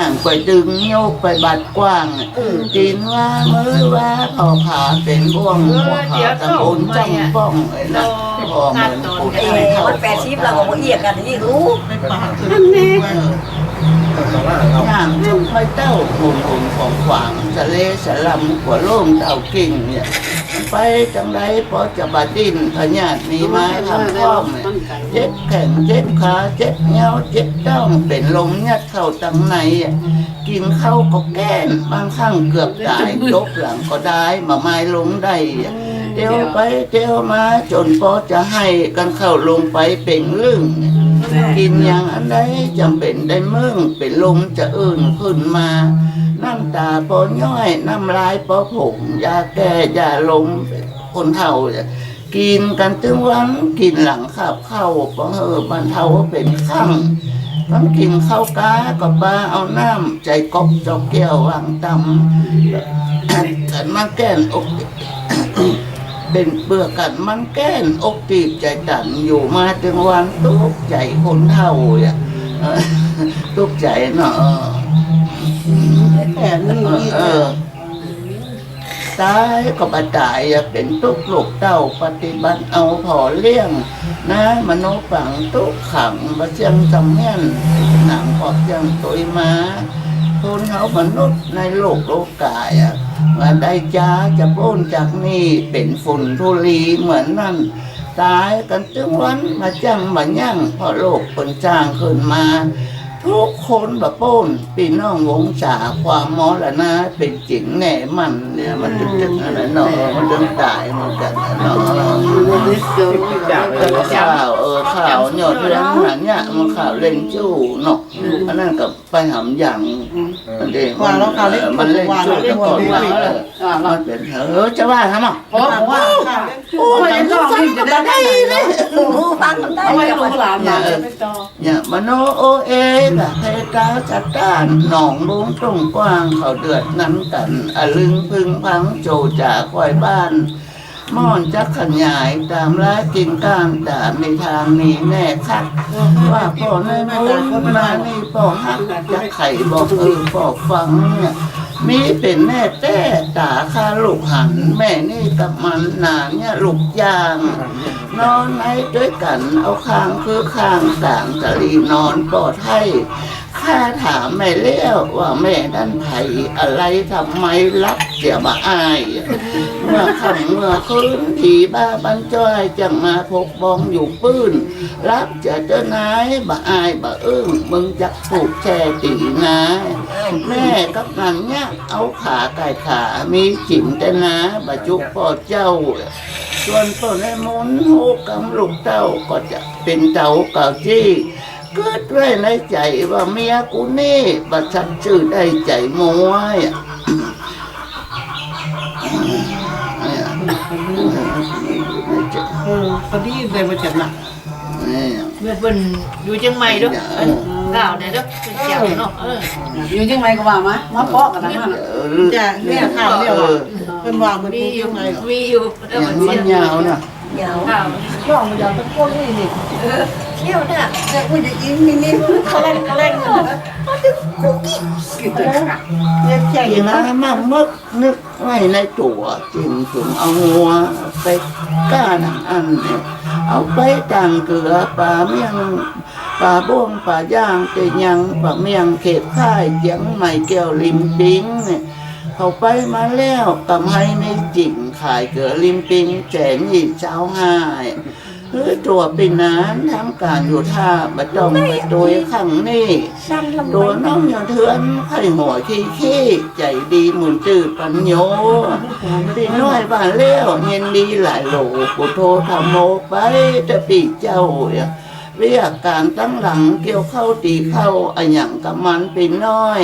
ห่างไปดึงโยกไปบัดกว้างกินว่ามือว่าพอขาเป็นบ่วงหัวขาตะโกนจ้องป้องเลยนะพอเหมือนผู้เอ้ชายเข้ามันแปดชิปเราก็เอียกกันที่รู้ย่างชมไฟเต้าหุ่นหุ่นของขวางสะเลสะลำหัวโล่มเต่ากิ่งเนี่ย ไปจังไรพอจะบาดินพญาติมีไม้ทำข้อมเนี่ยเจ็บแขนเจ็บขาเจ็บเงาเจ็บเต้าเป็นลมยัดเข้าตังในอะกินข้าวก็แก้นบางครั้งเกือบตายยกหลังก็ได้มาไม้ลงได้เดี๋ยวไปเดี๋ยวมาจนพอจะให้กันเข้าลงไปเป่งลึ่งเนี่ยกินอย่างอันใดจำเป็นได้เมืองเป็นลมจะอื่นขึ้นมา น้ำตาปอย่อยน้ำลายปอผงยาแก้ยาลมคนเฒ่ากินกันตึงวันกินหลังขับเข้าปอเฮอบรรเทาเป็นข้างต้องกินข้าวกากับปลาเอาน้ำใจกบจอกแก้ววางตำกันมาแก้นอกเป็นเปลือกกันมันแก้นอกตีบใจตันอยู่มาถึงวันตุกใจคนเท่าอะตุกใจเนาะ แต่นี่เออตายก็บาตายอะเป็นตุกลูกเต้าปฏิบัติเอาพอเลี้ยง นะมโนฝังตุกขังบะเจียงจำเมียนหนังพอกเจียงตุยมาคนเขามนุษย์ในโลกโลกกายอะว่าได้จ้าจะโป้นจากนี่เป็นฝุ่นทุลีเหมือนนั่นตายกันจึงวันมาจังมายั่งพราะโลกคนจ้างขึ้นมา ทุกคนบะโป้นปีน้องวงศาความมรณะเป็นจริงแน่มันเนี่ยมันถึงถึงอะไรเนาะมันถึงตายเหมือนกันเนาะเออข่าวเออข่าวหยดเรื่องหนังเนี่ยมันข่าวเล่นจู้เนาะอันนั้นกับไปหำอย่างมันเองมันเล่นจู้แต่ก่อนมาเออมันเป็นเออจะว่าทำอะเพราะว่าโอ้ยยังฟังก็ได้เลยรู้ฟังกันได้เอาไว้แต่ลูว่ากหลานมาไปต่ออย่ามโนโอเอกะเทกาจัดการหนองลุงตรงกว้างเขาเดือดนั้นกันอลึงพึงพังโจจ่าคอยบ้านม่อนจะขยายตามร้ายกินก้ามตามในทางนี้แน่คักว่าพ่อในมุนมานี่พ่อหักจะไข่บอกเออพ่อฟังเนี่ย มีเป็นแม่แต่ตาข้าลูกหัน แม่นี่กับมันหนาเนี่ยลูกยาง นอนในด้วยกันเอาข้างคือข้างต่างตะลีนอนปลอดให้ ข้าถามแม่เลี้ยวว่าแม่ด้านไผ่อะไรทำไมรับเสียมาอาย เมื่อค่ำเมื่อคืนผีบ้าบันจ้อยจังมาพกบองอยู่ปื้น รับจะเจ้านายบ่อายบ่อึ้งมึงจะผูกแช่ตีนายแม่กับนันเนี่ยเอาขาไก่ขามีจิ๋มแต่นาบะจุกพ่อเจ้าส่วนพ่อในมนโหกำลูกเต้าก็จะเป็นเต้าเก่าจี้ เกิดไว้ในใจว่าเมียกูนี่ประชักชื่อได้ใจมวยอะเออพอดีเลยมาจากหนักนี่เมื่อเพิ่นอยู่เชียงใหม่เด้อเอิ้นข่าวเนี่ยเด้อเป็นเสียงเนาะเอออยู่ยังไงก็ว่ามามาเพาะกันนะมันจะเนี่ยข่าวเนี่ยว่าเป็นว่ามันมีมีออยู่ยู่ไงมีอยู่เด้อเนี่ยมันมันเสียงยาวนะยาวข่าวช่องมันยาวตะโกนนี่นี่ เที่ยวน่ะแต่กูจะยิ้มนิดนิดเขาเล่นเขาเล่นนะกินแต่ขาเนี่ยแข่งทีนะนะมามึกนึกไว้ในตัวจึงถึงเอาหัวไปก้านอันเนี่ยเอาไปตังเกลือปลาเมี่ยงปลาบ้วงปลาย่างเตยังปลาเมี่ยงเขตค่ายเจียงใหม่แก้วริมปิงเนี่ยเขาไปมาแล้วกำให้ในจิ่งขายเกลือริมปิงแจนหยิบเช้าหา ยเฮ้ยตัวปีนานทำการอยู่ท่าบะจองไปตัวขังนี่สั้นลำตัวน้องอย่าเทือนไข่หัวขี้ขี้ใจดีหมื่นจืดปัญโยพี่น้อยบ้านเลี้ยวเย็นดีหลายโหลกูโทรทำโมไปจะปีเจ้าเนี่ยเรียกการตั้งหลังเกี่ยวเข้าตีเข้าอะหยังกับมันปีน้อย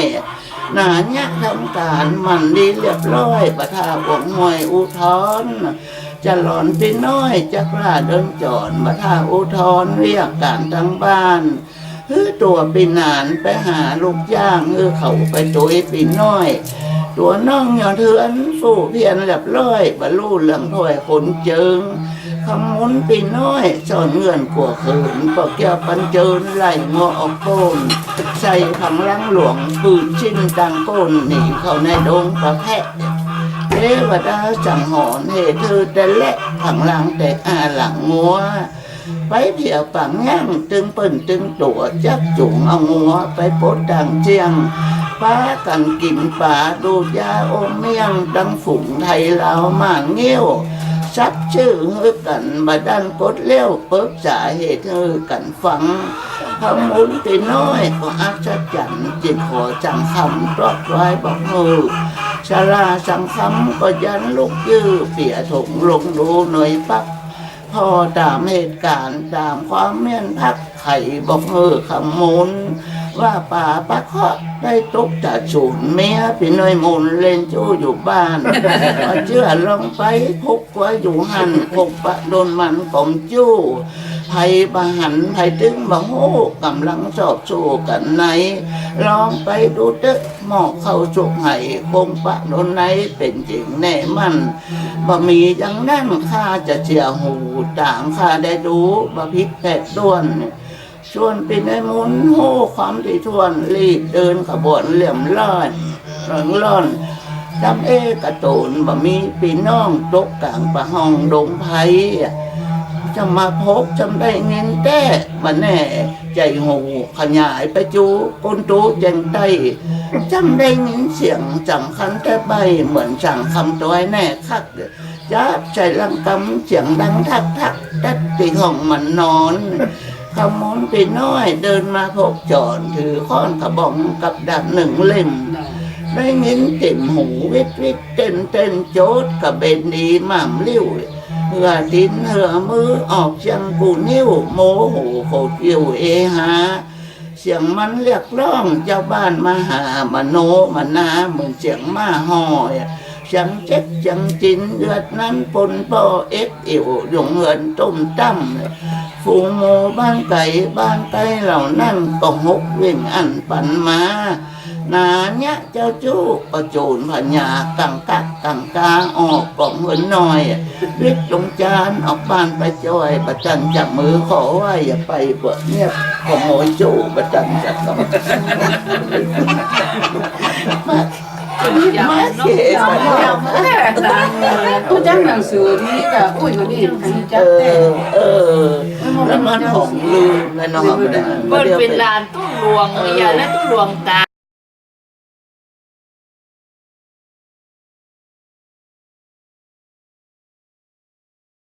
หนาเนี่ยทำการมันดีเรียบร้อยประทาบวงหอยอุทธร จะหลอนปีน้อยจะกล้าเดินจอนประทาอุทธรเรียกการทั้งบ้านฮือตัวปีนานไปหาลูกย่างฮือเขาไปตัวปีน้อย ตัวน้องยอนเถือนสู้เพียนเรียบร้อยบรรลุเรื่องถอยขนเจิงคำมุนปีน้อยสอนเงื่อนกลัวขินปอกแก้วปันเจินไหลงอออกโกนใส่ขังลังหลวงปืนชิ้นดังโกนหนีเข้าในดงประแพะ เทวดาจังหอนเหตุเธอแต่เละขังหลังแต่อาหลังงัวไปเที่ยวปังย่งตึงเปิ่นตึงตัวจักจุงเอางัวไปปดดังเจียงป้ากันกินป่าดูยาอมเมียงดังฝุ่งไทยลาวมาเงี้ยวซับชื่อเฮือกันบาดันกดเลี้ยวเปิบสาเหตุเฮือกันฟังคำมุนตีน้อยก็อัศจรรย์จิตขอจังคำปลอดไว้บอกมือ ชาลาสังคำก็ยันลูกยื้อเปียถงลงดูหน่อยปักพอตามเหตุการณ์ตามความเม่นพักไข่บอกเออคำมูลว่าป่าปะเคาะได้ตกจากศูนเมียพี่น้อยมูลเล่นจู้อยู่บ้านเชื่อลงไปพกว่าอยู่หันพกปะโดนมันกลมจู้ ไผบหันไผตึงบังโหกำลังสอบสู้กันไหนลองไปดูเด้อหมอกเข้าจุกไห้คงปะโดนไหนเป็นจริงแน่มันบะมีอย่างนั้นข้าจะเจียหูต่ามข้าได้ดูบะพริกแปดด้วนชวนปีนไอ้มุนโหความที่ทวนรีบเดินขบวนเหลี่ยมล่อนเริงล่อนจำเอกระโตนบะมีปีน้องตกกลางประห้องดงไผ่ จะมาพบจำได้เงินแต้มาแน่ใจหูขยายไปจูก้นตูแจงไตจำได้ยินเสียงจังคันแต่ใบเหมือนสั่งคำตัวแน่คักจับใจลังกำเสียงดังทักทักตัดตีห้องมันนอนขมอนปีน้อยเดินมาพบจอนถือค้อนกระบองกับดาบหนึ่งเล่มได้ยินเติ่มหูวิทวิทเต้นเต้นโจดกับเบนดีหม่ำลิ้ว เหือดินเหือมือออกเสียงกูนิ้วโมโหโคตรยิวเอหาเสียงมันเรียกร้องเจ้าบ้านมาหามาโนมานาเหมือนเสียงมาหอยเสียงเจ็บเสียงจินเลือดนั้นปนปอเอ็กอิวหยงเงินต้มตั้มฝูงโมบ้านไก่บ้านไก่เหล่านั้นก็หกเว่งอันปันมา นาเนี้ยเจ้าจู้ประโจนพญากังกักกังกาออกกล่องเหินหน่อยวิทย์จงจานออกบ้านไปจอยประจันจับมือขอว่าอย่าไปเปิดเงียบขโมยจู้ประจันจับต้องมายาวมาเนาะเก๋มายาวมากนะผู้จังหนังสือที่กับอุ้ยคนนี้อันนี้เอจักแต่อเออแล้วมันของลืมแล้วน้องเปิ้นเป็นลานตู้หลวงอย่าและตู้หลวงตา